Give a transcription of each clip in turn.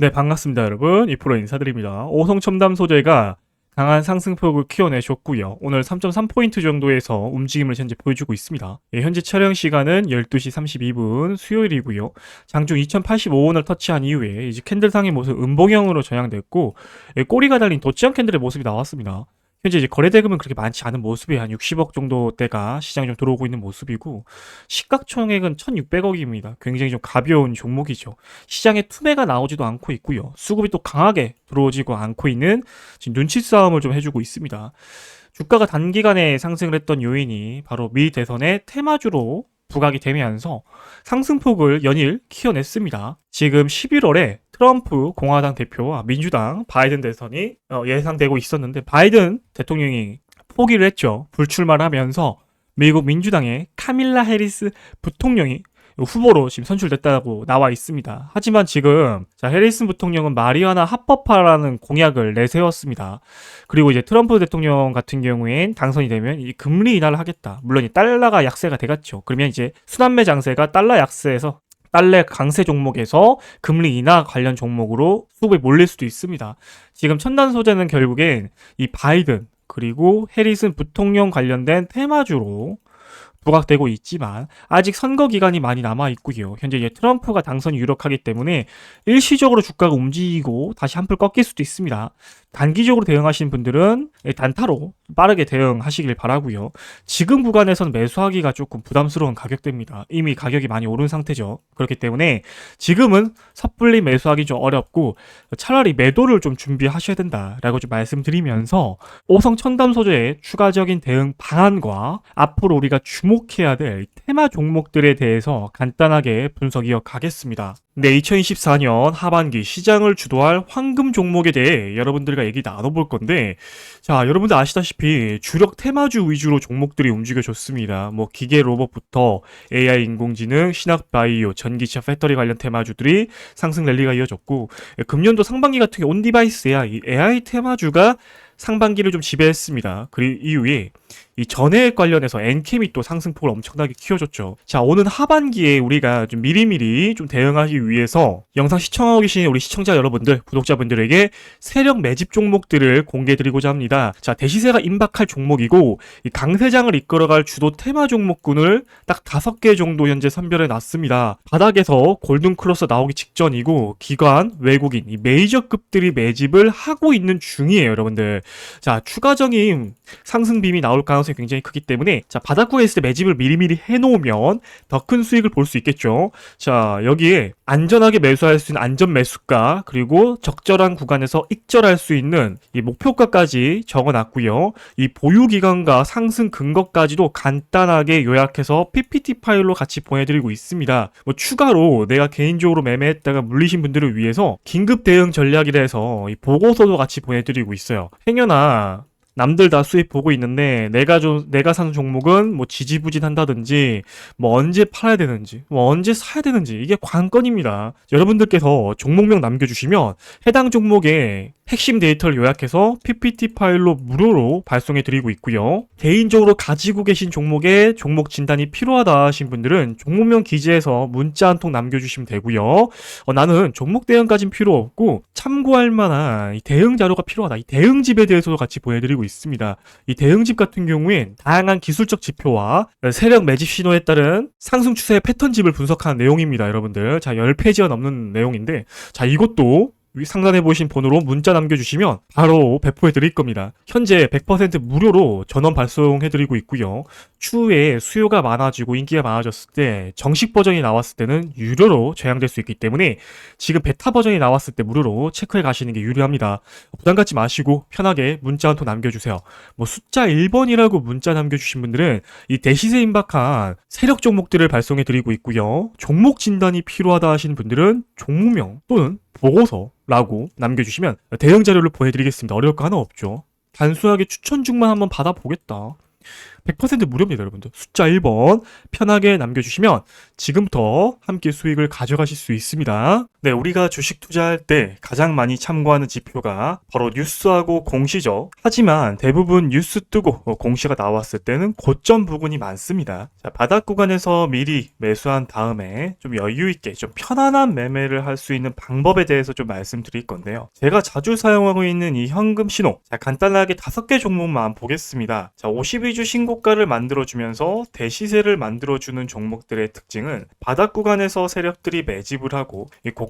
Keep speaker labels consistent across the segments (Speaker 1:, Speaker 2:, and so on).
Speaker 1: 네, 반갑습니다, 여러분. 이프로 인사드립니다. 오성첨담 소재가 강한 상승폭을 키워내줬고요. 오늘 3.3포인트 정도에서 움직임을 현재 보여주고 있습니다. 예, 현재 촬영 시간은 12시 32분 수요일이고요. 장중 2085원을 터치한 이후에 이제 캔들상의 모습 음봉형으로 전향됐고 예, 꼬리가 달린 도치형 캔들의 모습이 나왔습니다. 현재 이제 거래 대금은 그렇게 많지 않은 모습이 한 60억 정도대가 시장에 좀 들어오고 있는 모습이고 시가총액은 1,600억입니다. 굉장히 좀 가벼운 종목이죠. 시장에 투매가 나오지도 않고 있고요. 수급이 또 강하게 들어오지도 않고 있는 지금 눈치 싸움을 좀 해주고 있습니다. 주가가 단기간에 상승을 했던 요인이 바로 미 대선의 테마주로 부각이 되면서 상승폭을 연일 키워냈습니다. 지금 11월에 트럼프 공화당 대표와 민주당 바이든 대선이 어, 예상되고 있었는데 바이든 대통령이 포기를 했죠. 불출마를 하면서 미국 민주당의 카밀라 해리스 부통령이 후보로 지금 선출됐다고 나와 있습니다. 하지만 지금 자, 해리슨 부통령은 마리아나 합법화라는 공약을 내세웠습니다. 그리고 이제 트럼프 대통령 같은 경우엔 당선이 되면 이 금리 인하를 하겠다. 물론 이 달러가 약세가 되겠죠. 그러면 이제 순환매 장세가 달러 약세에서 달러 강세 종목에서 금리 인하 관련 종목으로 수급에 몰릴 수도 있습니다. 지금 첨단 소재는 결국엔 이 바이든 그리고 해리슨 부통령 관련된 테마주로 부각되고 있지만 아직 선거 기간이 많이 남아 있고요. 현재 이제 트럼프가 당선이 유력하기 때문에 일시적으로 주가가 움직이고 다시 한풀 꺾일 수도 있습니다. 단기적으로 대응하시는 분들은 단타로 빠르게 대응하시길 바라고요. 지금 구간에서는 매수하기가 조금 부담스러운 가격대입니다. 이미 가격이 많이 오른 상태죠. 그렇기 때문에 지금은 섣불리 매수하기 좀 어렵고 차라리 매도를 좀 준비하셔야 된다라고 좀 말씀드리면서 오성 첨단 소재의 추가적인 대응 방안과 앞으로 우리가 주목해야 될 테마 종목들에 대해서 간단하게 분석 이어가겠습니다. 네, 2024년 하반기 시장을 주도할 황금 종목에 대해 여러분들과 얘기 나눠볼 건데, 자, 여러분들 아시다시피 주력 테마주 위주로 종목들이 움직여줬습니다. 뭐, 기계 로봇부터 AI 인공지능, 신학 바이오, 전기차 배터리 관련 테마주들이 상승 랠리가 이어졌고, 금년도 상반기 같은 경우 온디바이스 AI, AI 테마주가 상반기를 좀 지배했습니다. 그 이후에 이 전해액 관련해서 엔캠이 또 상승폭을 엄청나게 키워줬죠. 자, 오는 하반기에 우리가 좀 미리미리 좀 대응하기 위해서 영상 시청하고 계신 우리 시청자 여러분들, 구독자분들에게 세력 매집 종목들을 공개드리고자 합니다. 자, 대시세가 임박할 종목이고 이 강세장을 이끌어갈 주도 테마 종목군을 딱 다섯 개 정도 현재 선별해 놨습니다. 바닥에서 골든 크로스 나오기 직전이고 기관, 외국인, 이 메이저급들이 매집을 하고 있는 중이에요, 여러분들. 자, 추가적인 상승 빔이 나올 가능성이 굉장히 크기 때문에 자, 바닥구에 있을 때 매집을 미리미리 해놓으면 더 큰 수익을 볼 수 있겠죠. 자, 여기에 안전하게 매수할 수 있는 안전 매수가 그리고 적절한 구간에서 익절할 수 있는 이 목표가까지 적어놨고요. 이 보유 기간과 상승 근거까지도 간단하게 요약해서 PPT 파일로 같이 보내드리고 있습니다. 뭐 추가로 내가 개인적으로 매매했다가 물리신 분들을 위해서 긴급 대응 전략이라 해서 이 보고서도 같이 보내드리고 있어요. 행여 나 남들 다 수입 보고 있는데 내가 좀 내가 사는 종목은 뭐 지지부진한다든지 뭐 언제 팔아야 되는지 뭐 언제 사야 되는지 이게 관건입니다. 여러분들께서 종목명 남겨주시면 해당 종목에 핵심 데이터를 요약해서 PPT 파일로 무료로 발송해 드리고 있고요. 개인적으로 가지고 계신 종목에 종목 진단이 필요하다 하신 분들은 종목명 기재에서 문자 한 통 남겨주시면 되고요. 어, 나는 종목 대응까진 필요 없고 참고할 만한 대응 자료가 필요하다. 이 대응집에 대해서도 같이 보내드리고 있습니다. 이 대응집 같은 경우엔 다양한 기술적 지표와 세력 매집 신호에 따른 상승 추세의 패턴집을 분석하는 내용입니다. 여러분들. 자, 10페이지가 넘는 내용인데 자, 이것도 상단에 보이신 번호로 문자 남겨주시면 바로 배포해 드릴 겁니다. 현재 100% 무료로 전원 발송해 드리고 있고요. 추후에 수요가 많아지고 인기가 많아졌을 때 정식 버전이 나왔을 때는 유료로 제한될 수 있기 때문에 지금 베타 버전이 나왔을 때 무료로 체크해 가시는 게 유리합니다. 부담 갖지 마시고 편하게 문자 한 통 남겨주세요. 뭐 숫자 1번이라고 문자 남겨주신 분들은 이 대시세 임박한 세력 종목들을 발송해 드리고 있고요. 종목 진단이 필요하다 하시는 분들은 종목명 또는 보고서라고 남겨주시면 대응 자료를 보내드리겠습니다. 어려울 거 하나 없죠. 단순하게 추천 중만 한번 받아보겠다. 100% 무료입니다, 여러분들. 숫자 1번 편하게 남겨주시면 지금부터 함께 수익을 가져가실 수 있습니다. 네, 우리가 주식 투자할 때 가장 많이 참고하는 지표가 바로 뉴스하고 공시죠. 하지만 대부분 뉴스 뜨고 어, 공시가 나왔을 때는 고점 부근이 많습니다. 자, 바닥 구간에서 미리 매수한 다음에 좀 여유 있게 좀 편안한 매매를 할 수 있는 방법에 대해서 좀 말씀드릴 건데요. 제가 자주 사용하고 있는 이 현금 신호. 자, 간단하게 다섯 개 종목만 보겠습니다. 자, 52주 신고가를 만들어 주면서 대시세를 만들어 주는 종목들의 특징은 바닥 구간에서 세력들이 매집을 하고 이 고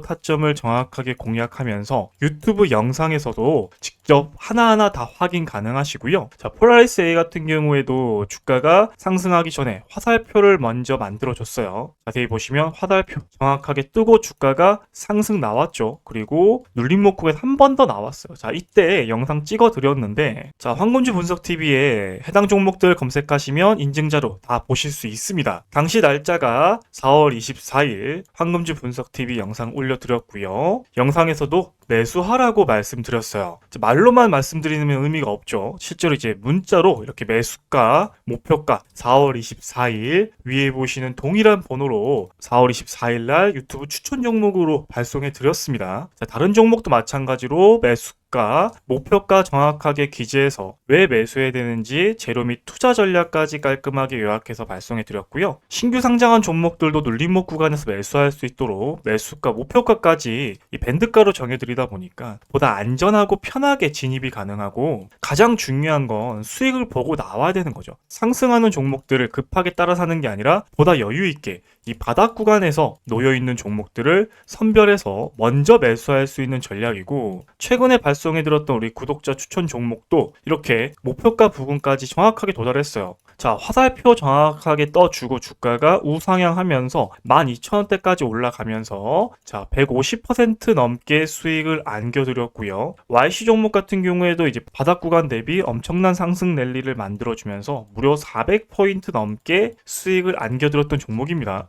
Speaker 1: 타점을 정확하게 공략하면서 유튜브 영상에서도 직접 하나하나 다 확인 가능하시고요. 자, 폴라리스 A 같은 경우에도 주가가 상승하기 전에 화살표를 먼저 만들어줬어요. 자세히 보시면 화살표 정확하게 뜨고 주가가 상승 나왔죠. 그리고 눌림목국에 한 번 더 나왔어요. 자, 이때 영상 찍어 드렸는데, 자, 황금주 분석 TV에 해당 종목들 검색하시면 인증자료 다 보실 수 있습니다. 당시 날짜가 4월 24일 황금주 분석 TV 영상 올려 드렸고요. 영상에서도 매수하라고 말씀드렸어요. 말로만 말씀드리는 의미가 없죠. 실제로 이제 문자로 이렇게 매수가, 목표가 4월 24일 위에 보시는 동일한 번호로 4월 24일 날 유튜브 추천 종목으로 발송해 드렸습니다. 자, 다른 종목도 마찬가지로 매수가, 목표가 정확하게 기재해서 왜 매수해야 되는지 재료 및 투자 전략까지 깔끔하게 요약해서 발송해 드렸고요. 신규 상장한 종목들도 눌림목 구간에서 매수할 수 있도록 매수가, 목표가까지 이 밴드가로 정해 드리 다 보니까 보다 안전하고 편하게 진입이 가능하고 가장 중요한 건 수익을 보고 나와야 되는 거죠. 상승하는 종목들을 급하게 따라 사는 게 아니라 보다 여유 있게 이 바닥 구간에서 놓여 있는 종목들을 선별해서 먼저 매수할 수 있는 전략이고 최근에 발송해 드렸던 우리 구독자 추천 종목도 이렇게 목표가 부근까지 정확하게 도달했어요. 자, 화살표 정확하게 떠주고 주가가 우상향하면서 12,000원대까지 올라가면서 자, 150% 넘게 수익을 안겨드렸고요. YC 종목 같은 경우에도 이제 바닥 구간 대비 엄청난 상승 랠리를 만들어주면서 무려 400포인트 넘게 수익을 안겨드렸던 종목입니다.